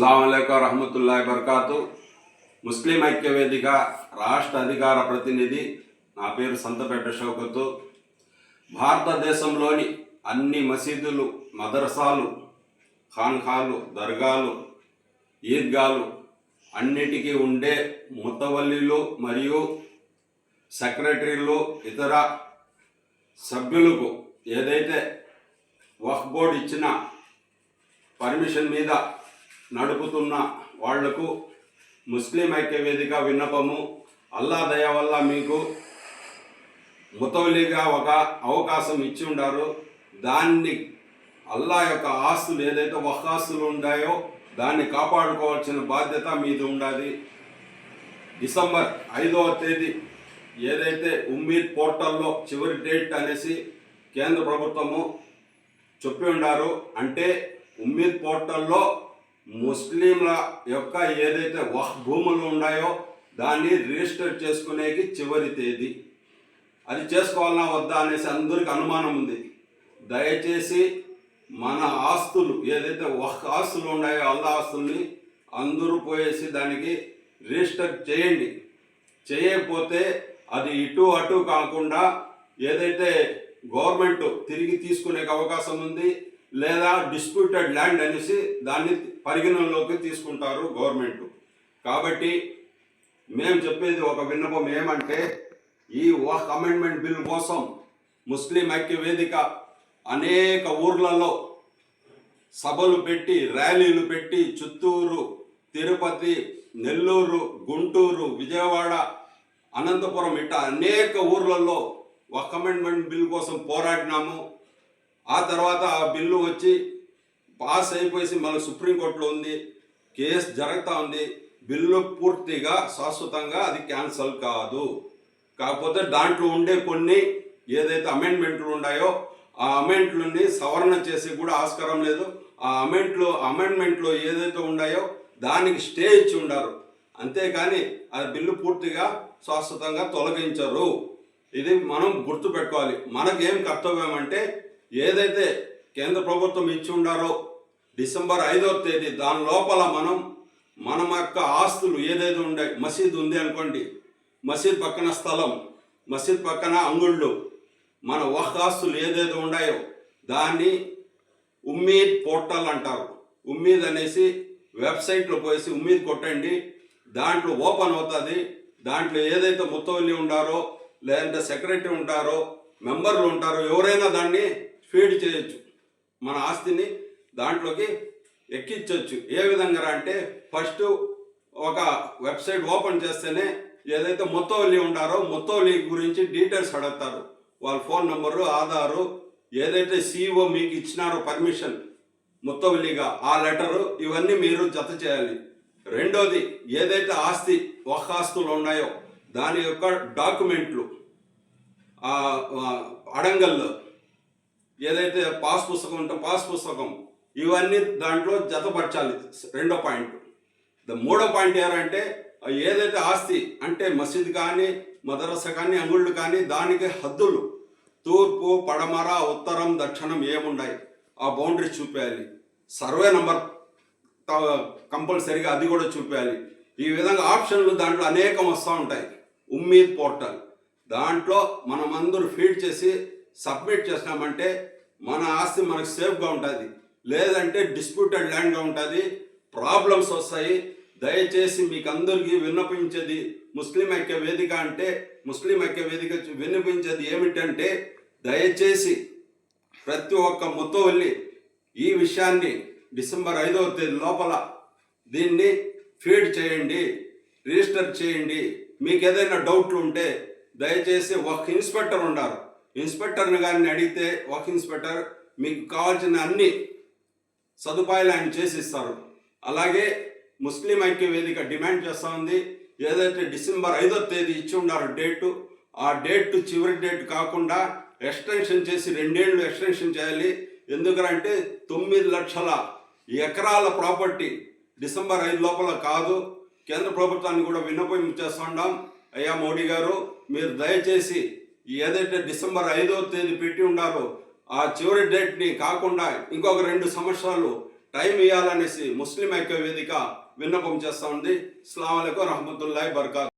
అస్సలంకం రహమతుల్లా బర్కాతు ముస్లిం ఐక్య వేదిక రాష్ట్ర అధికార ప్రతినిధి నా పేరు సంతపేట షౌకతు. భారతదేశంలోని అన్ని మసీదులు మదరసాలు ఖాన్ఖాలు దర్గాలు ఈద్గాలు అన్నిటికీ ఉండే ముతవల్లిలు మరియు సెక్రటరీలు ఇతర సభ్యులకు ఏదైతే వక్ఫ్ బోర్డు ఇచ్చిన పర్మిషన్ మీద నడుపుతున్న వాళ్ళకు ముస్లిం ఐక్య వేదిక విన్నపము అల్లా దయ వల్ల మీకు ముతవలిగా ఒక అవకాశం ఇచ్చి ఉండారు. దాన్ని అల్లా యొక్క ఆస్తులు ఏదైతే వహాస్తులు ఉన్నాయో దాన్ని కాపాడుకోవాల్సిన బాధ్యత మీద ఉండాలి డిసెంబర్ ఐదవ తేదీ ఏదైతే ఉమ్మీద్ పోర్టల్లో చివరి డేట్ అనేసి కేంద్ర ప్రభుత్వము చెప్పి ఉన్నారు అంటే ఉమ్మీద్ పోర్టల్లో ముస్లింల యొక్క ఏదైతే వహ్ భూములు ఉన్నాయో దాన్ని రిజిస్టర్ చేసుకునేకి చివరి తేదీ. అది చేసుకోవాలన్నా వద్దా అనేసి అందరికి అనుమానం ఉంది. దయచేసి మన ఆస్తులు ఏదైతే వహ్ ఆస్తులు ఉన్నాయో అల్లా ఆస్తుల్ని అందరూ పోయేసి దానికి రిజిస్టర్ చేయండి. చేయకపోతే అది ఇటు అటు కాకుండా ఏదైతే గవర్నమెంట్ తిరిగి తీసుకునే అవకాశం ఉంది లేదా డిస్ప్యూటెడ్ ల్యాండ్ అనేసి దాన్ని పరిగణనలోకి తీసుకుంటారు గవర్నమెంట్. కాబట్టి మేము చెప్పేది ఒక విన్నపం ఏమంటే ఈ వాహ్ అమెండ్మెంట్ బిల్ కోసం ముస్లిం ఐక్య వేదిక అనేక ఊర్లలో సభలు పెట్టి ర్యాలీలు పెట్టి చిత్తూరు తిరుపతి నెల్లూరు గుంటూరు విజయవాడ అనంతపురం ఇట్లా అనేక ఊర్లలో ఒక అమెండ్మెంట్ బిల్ కోసం పోరాడినాము. ఆ తర్వాత ఆ బిల్లు వచ్చి పాస్ అయిపోయేసి మళ్ళీ సుప్రీంకోర్టులో ఉంది కేసు జరుగుతూ ఉంది బిల్లు పూర్తిగా శాశ్వతంగా అది క్యాన్సల్ కాదు. కాకపోతే దాంట్లో ఉండే కొన్ని ఏదైతే అమెండ్మెంట్లు ఉన్నాయో ఆ అమెంట్లని సవరణ చేసి కూడా ఆస్కారం లేదు. ఆ అమెంట్లో అమెండ్మెంట్లో ఏదైతే ఉన్నాయో దానికి స్టే ఇచ్చి ఉండారు. అంతేకాని ఆ బిల్లు పూర్తిగా శాశ్వతంగా తొలగించరు. ఇది మనం గుర్తుపెట్టుకోవాలి. మనకేం కర్తవ్యం అంటే ఏదైతే కేంద్ర ప్రభుత్వం ఇచ్చి ఉండారో డిసెంబర్ ఐదవ తేదీ దాని లోపల మనం మన యొక్క ఆస్తులు ఏదైతే ఉండే మసీద్ ఉంది అనుకోండి మసీద్ పక్కన స్థలం మసీద్ పక్కన అంగుళ్ళు మన వహ్ ఆస్తులు ఏదైతే ఉన్నాయో దాన్ని ఉమ్మీద్ పోర్టల్ అంటారు. ఉమ్మీద్ అనేసి వెబ్సైట్లో పోయేసి ఉమ్మీద్ కొట్టండి దాంట్లో ఓపెన్ అవుతుంది దాంట్లో ఏదైతే ముత్తవల్లి ఉండారో లేదంటే సెక్రటరీ ఉంటారో మెంబర్లు ఉంటారో ఎవరైనా దాన్ని ఫీడ్ చేయొచ్చు. మన ఆస్తిని దాంట్లోకి ఎక్కించవచ్చు ఏ విధంగా అంటే ఫస్ట్ ఒక వెబ్సైట్ ఓపెన్ చేస్తేనే ఏదైతే మొత్తవల్లి ఉంటారో మొత్తవల్లి గురించి డీటెయిల్స్ అడుగుతారు. వాళ్ళ ఫోన్ నెంబరు ఆధారు ఏదైతే సీఈఓ మీకు ఇచ్చినారో పర్మిషన్ మొత్తవల్లిగా ఆ లెటరు ఇవన్నీ మీరు జత చేయాలి. రెండోది ఏదైతే ఆస్తి ఒక ఆస్తులు ఉన్నాయో దాని యొక్క డాక్యుమెంట్లు ఆ, అడంగల్లో ఏదైతే పాస్ పుస్తకం ఉంటే పాస్ పుస్తకం ఇవన్నీ దాంట్లో జతపరచాలి. రెండో పాయింట్. ద మూడో పాయింట్ ఏమంటే ఏదైతే ఆస్తి అంటే మసీద్ కానీ మదరస కానీ అంగుళ్ళు కానీ దానికి హద్దులు. తూర్పు పడమర ఉత్తరం దక్షిణం ఏముండాయి. ఆ బౌండరీ చూపేయాలి. సర్వే నంబర్ కంపల్సరీగా అది కూడా చూపించాలి ఈ విధంగా ఆప్షన్లు దాంట్లో అనేకం వస్తూ ఉంటాయి. ఉమ్మీద్ పోర్టల్. దాంట్లో మనం అందరూ ఫీడ్ చేసి సబ్మిట్ చేసినామంటే మన ఆస్తి మనకు సేఫ్గా ఉంటుంది. లేదంటే డిస్ప్యూటెడ్ ల్యాండ్గా ఉంటుంది. ప్రాబ్లమ్స్ వస్తాయి. దయచేసి మీకు అందరికీ విన్నపించేది ముస్లిం ఐక్య వేదిక అంటే ముస్లిం ఐక్య వేదిక విన్నపించేది ఏమిటంటే దయచేసి ప్రతి ఒక్క ముత్తవల్లి ఈ విషయాన్ని డిసెంబర్ ఐదవ తేదీ లోపల దీన్ని ఫీడ్ చేయండి రిజిస్టర్ చేయండి. మీకు ఏదైనా డౌట్లు ఉంటే దయచేసి ఒక ఇన్స్పెక్టర్ ఉన్నారు ఇన్స్పెక్టర్ని కానీ అడిగితే ఒక ఇన్స్పెక్టర్ మీకు కావాల్సిన అన్ని సదుపాయాలు ఆయన చేసి ఇస్తారు అలాగే ముస్లిం ఐక్య వేదిక డిమాండ్ చేస్తూ ఉంది. ఏదైతే డిసెంబర్ ఐదో తేదీ ఇచ్చి ఉన్నారు డేటు ఆ డేట్ చివరి డేట్ కాకుండా ఎక్స్టెన్షన్ చేసి రెండేళ్ళు ఎక్స్టెన్షన్ చేయాలి. ఎందుకంటే తొమ్మిది లక్షల ఎకరాల ప్రాపర్టీ డిసెంబర్ ఐదు లోపల కాదు. కేంద్ర ప్రభుత్వాన్ని కూడా విన్నపం ఉండాం. అయ్యా మోడీ గారు మీరు దయచేసి ఏదైతే డిసెంబర్ ఐదో తేదీ పెట్టి ఉన్నారో ఆ చివరి డేట్ని కాకుండా ఇంకొక రెండు సంవత్సరాలు టైం ఇవ్వాలనేసి ముస్లిం ఐక్య వేదిక విన్నపం చేస్తా ఉంది. అస్సలం అలైకుం రహమతుల్లాhi